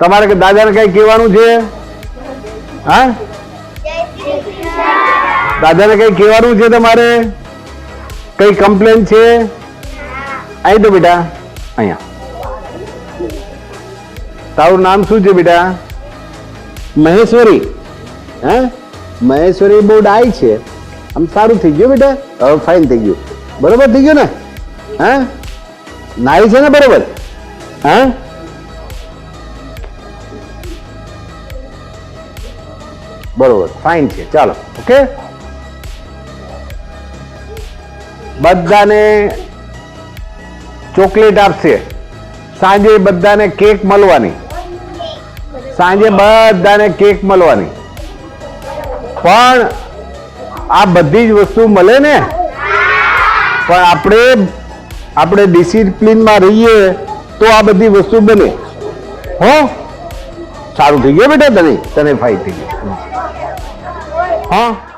તમારે કે દાદાને કઈ કહેવાનું છે? હા? દાદાને કઈ કહેવાનું છે તમારે? કઈ કમ્પ્લેન છે? અહીં તો બેટા, અહીંયા. તારું નામ શું છે બેટા? મહેશ્વરી. હે? મહેશ્વરી બહુ ડાય છે. આમ સારું થઈ ગયું બેટા? હવે ફાઇન થઈ ગયું. બરોબર થઈ ગયું ને? હા? નાઈ છે ને બરોબર? હે? બરોબર ફાઇન છે, ચાલો ઓકે બધાને ચોકલેટ આપશે. સાંજે બધાને કેક મળવાની. સાંજે બધાને કેક મળવાની. પણ આ બધી જ વસ્તુ મળે ને? પણ આપણે આપણે ડિસિપ્લિનમાં રહીએ તો આ બધી વસ્તુ બને. હો? સારું થઈ ગયું બેટા તને તને ફાઈ થઈ ગયું. હા